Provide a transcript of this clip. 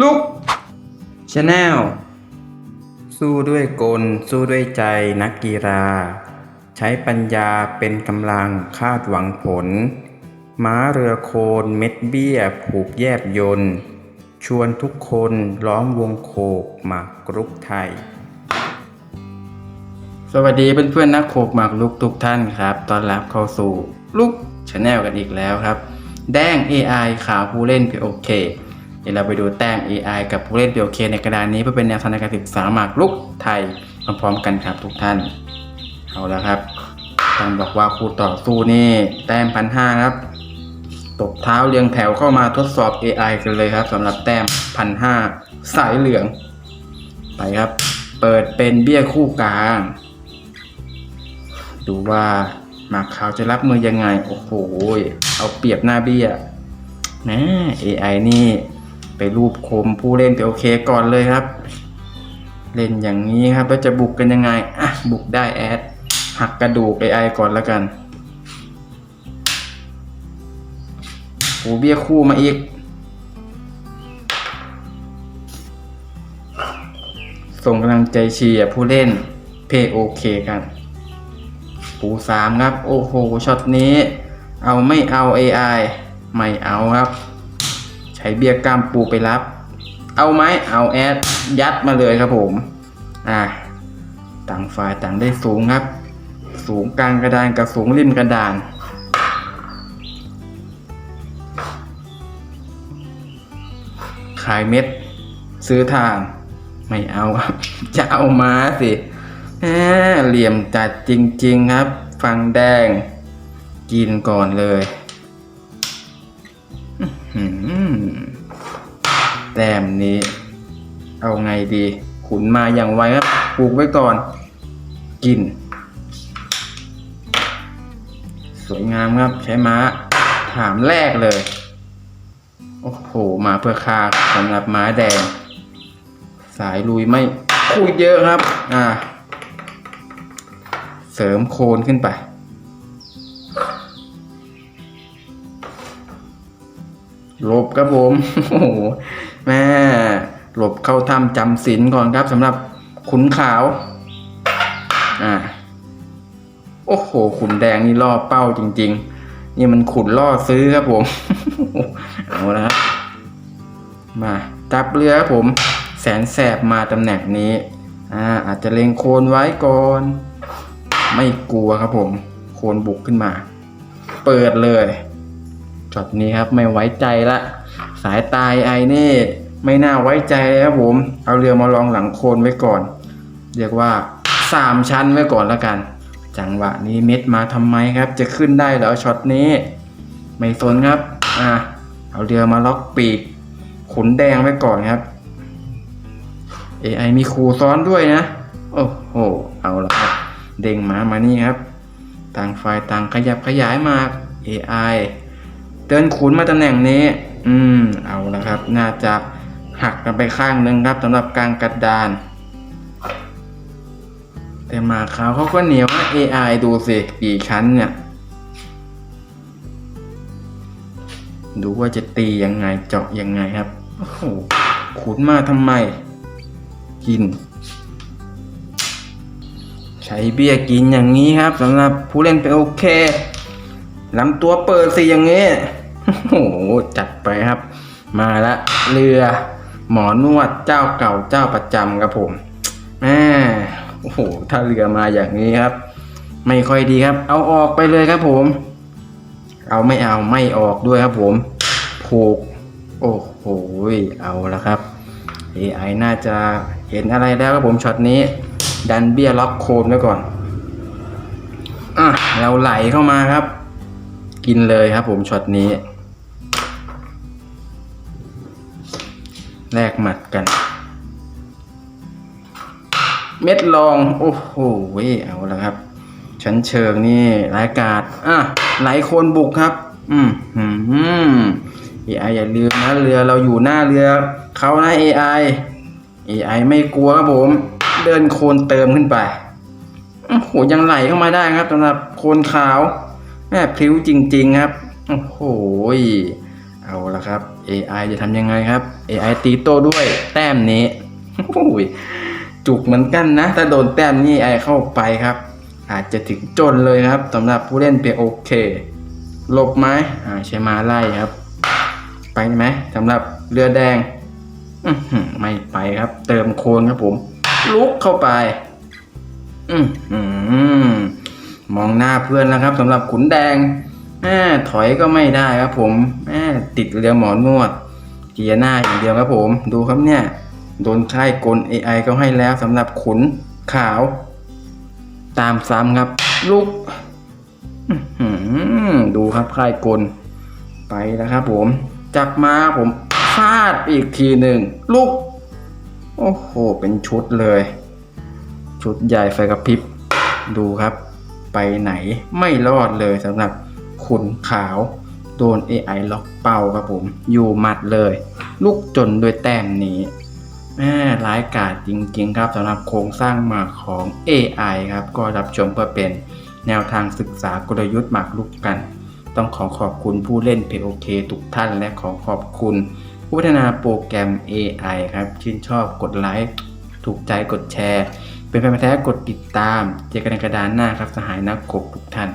ลุกชาแนลสู้ด้วยกล สู้ด้วยใจนักกีฬา ใช้ปัญญาเป็นกำลังคาดหวังผล ม้าเรือโคนเม็ดเบี้ย ผูกแยบยนต์ชวนทุกคนล้อมวงโคกหมากกรุกไทย สวัสดีเพื่อนๆนักโขกหมากลุกทุกท่านครับ ตอนรับเข้าสู่ ลุกชาแนลกันอีกแล้วครับ แดง AI ข่าวผู้เล่น POK เดี๋ยวเราไปดูแต้ม AI กับผู้เล่น POK ในกระดานนี้เพื่อเป็นแนวทางในการศึกษาหมากลุกไทยพร้อมๆกันครับทุกท่าน เอาล้วครับต้องบอกว่าคู่ต่อสู้นี่แต้มพันห้าครับ ตบเท้าเรียงแถวเข้ามาทดสอบ AI กันเลยครับสำหรับแต้มพันห้าสายเหลือง ไปครับ เปิดเป็นเบี้ยคู่กลาง ดูว่าหมากขาวจะรับมือยังไง โอ้โห เอาเปรียบหน้าเบี้ยนะ AI นี่ ไปรูปคมผู้เล่นแต่โอเคก่อนเลยครับ เล่นอย่างนี้ครับแล้วจะบุกกันยังไงอะบุกได้แอดหักกระดูก AI ก่อนแล้วกันโอ้เบี้ยคู่มาอีก ส่งกำลังใจเชียร์ผู้เล่นเพโอเคกันปูสามครับ โอ้โหช็อตนี้ เอาไม่เอา AI ไม่เอาครับ ใช้เบียร์กล้ามปูไปรับ เอาไหมเอาแอดยัดมาเลยครับผม อ่าต่างฝ่ายต่างได้สูงครับ สูงกลางกระดานกับสูงริมกระดาน ขายเม็ด ซื้อทาง ไม่เอาครับ จะเอามาสิแหมเหลี่ยมจัดจริง ๆ ครับ ฟังแดง กินก่อนเลย แต้มนี้ เอาไงดี ขุนมาอย่างไวครับปลูกไว้ก่อน กิน สวยงามครับ ใช้ม้า ถามแรกเลย โอ้โห มาเพื่อคาสำหรับม้าแดง สายลุยไม่คุยเยอะครับ อ่า เสริมโคนขึ้นไปลบครับผม โอ้โห แม่หลบเข้าถ้ำจำศีลก่อนครับสำหรับขุนขาว อ่า โอ้โห ขุนแดงนี่ล่อเป้าจริง ๆ นี่มันขุนล่อซื้อครับผม เอาละครับ มาจับเรือครับผม แสนแสบมาตำแหน่งนี้ อ่า อาจจะเลงโคนไว้ก่อน ไม่กลัวครับผม โคนบุกขึ้นมา เปิดเลยช็อตนี้ครับไม่ไว้ใจละ สายตายไอเน่ไม่น่าไว้ใจเลยครับผม เอาเรือมาลองหลังโคนไว้ก่อน เรียกว่าสามชั้นไว้ก่อนแล้วกัน จังหวะนี้เม็ดมาทำไมครับ จะขึ้นได้เหรอช็อตนี้ ไม่สนครับอ่าเอาเรือมาล็อกปีก ขุนแดงไว้ก่อนครับ AI มีครูซ้อนด้วยนะ โอ้โห เอาละครับ เด้งมามานี่ครับ ต่างฝ่ายต่างขยับขยายมา AI เดินขุนมาตำแหน่งนี้ อืมเอาละครับ น่าจะหักกันไปข้างหนึ่งครับสำหรับกลางกระดาน แต่มาเขาเขาก็เหนียวนะ AI ดูสิกี่ชั้นเนี่ย ดูว่าจะตียังไงเจาะยังไงครับ โอ้โหขุนมาทำไม กิน ใช้เบี้ยกินอย่างนี้ครับสำหรับผู้เล่นไปโอเคลำตัวเปิดสิอย่างนี้ โอ้โหจัดไปครับ มาละเรือหมอนวดเจ้าเก่าเจ้าประจำครับผมแม่โอ้โหถ้าเรือมาอย่างนี้ครับ ไม่ค่อยดีครับ เอาออกไปเลยครับผม เอาไม่เอาไม่ออกด้วยครับผมผูก โอ้โหเอาละครับ AI น่าจะเห็นอะไรแล้วครับผมช็อตนี้ ดันเบี้ยล็อกโคนไว้ก่อนอะเราไหลเข้ามาครับ กินเลยครับผมช็อตนี้ แลกหมัดกัน เม็ดลอง โอ้โหเอาละครับ ชั้นเชิงนี่รายกาดอะไหลโคนบุกครับ อืมอืมอืม AI อย่าลืมนะเรือเราอยู่หน้าเรือเขานะ AI AI ไม่กลัวครับผม เดินโคนเติมขึ้นไปโอ้โหยังไหลเข้ามาได้ครับสำหรับโคนขาวแม่พลิ้วจริง ๆ ครับ โอ้โหเอาละครับ AI จะทำยังไงครับ AI ตีโต้ด้วยแต้มนี้โอ้ยจุกเหมือนกันนะ ถ้าโดนแต้มนี้ AI เข้าไปครับ อาจจะถึงจนเลยครับสำหรับผู้เล่นเปโอเคหลบไหมอ่าใช้มาไล่ครับ ไปไหมสำหรับเรือแดงอื้อหือไม่ไปครับ เติมโคนครับผม ลุกเข้าไปอือหือมองหน้าเพื่อนแล้วครับสำหรับขุนแดง ถอยก็ไม่ได้ครับผมแมติดเรือหมอนวด เกียร์หน้าอย่างเดียวครับผม ดูครับเนี่ย โดนค่ายกล AI ก็ให้แล้วสำหรับขุนขาว ตามซ้ำครับลุกดูครับค่ายกล ไปแล้วครับผม จับมาผมฟาดอีกทีหนึ่งลุกโอ้โห เป็นชุดเลย ชุดใหญ่ไฟกระพริบ ดูครับ ไปไหนไม่รอดเลยสำหรับ ขุนขาว โดน AI ล็อกเป้าครับผม อยู่หมัดเลยลุกจนด้วยแต้มนี้แม่ร้ายกาจจริงๆครับสำหรับโครงสร้างหมากของ AI ครับ ก็รับชมเพื่อเป็นแนวทางศึกษากลยุทธ์หมากลุกกัน ต้องขอขอบคุณผู้เล่น POK ทุกท่านและขอขอบคุณ ผู้พัฒนาโปรแกรม AI ครับ ชื่นชอบกดไลค์ ถูกใจกดแชร์ เป็นแฟนแท้กดติดตาม เจอกันในกระดานหน้าครับสหายนักกบทุกท่าน